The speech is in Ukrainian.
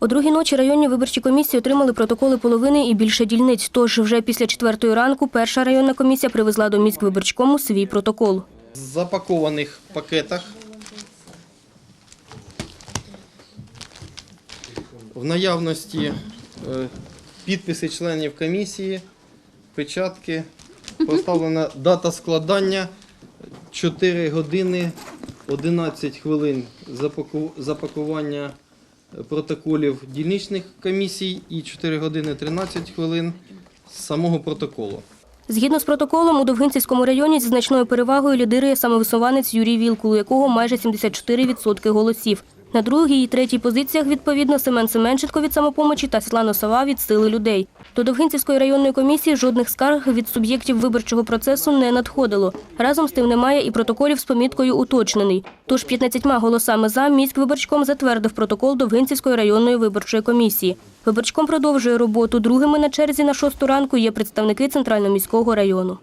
О другій ночі районні виборчі комісії отримали протоколи половини і більше дільниць. Тож вже після четвертої ранку перша районна комісія привезла до міськвиборчкому свій протокол. В запакованих пакетах в наявності е, підписи членів комісії, печатки, поставлена дата складання 4 години 11 хвилин запаку- запакування протоколів дільничних комісій і 4 години 13 хвилин самого протоколу. Згідно з протоколом, у Довгинцівському районі зі значною перевагою лідирує самовисуванець Юрій Вілкул, у якого майже 74% голосів. На другій і третій позиціях, відповідно, Семен Семенченко від самопомочі та Світлана Сова від сили людей. До Довгинцівської районної комісії жодних скарг від суб'єктів виборчого процесу не надходило. Разом з тим немає і протоколів з поміткою уточнений. Тож 15 голосами за міськвиборчком затвердив протокол Довгинцівської районної виборчої комісії. Виборчком продовжує роботу. Другими на черзі на шосту ранку є представники Центрального міського району.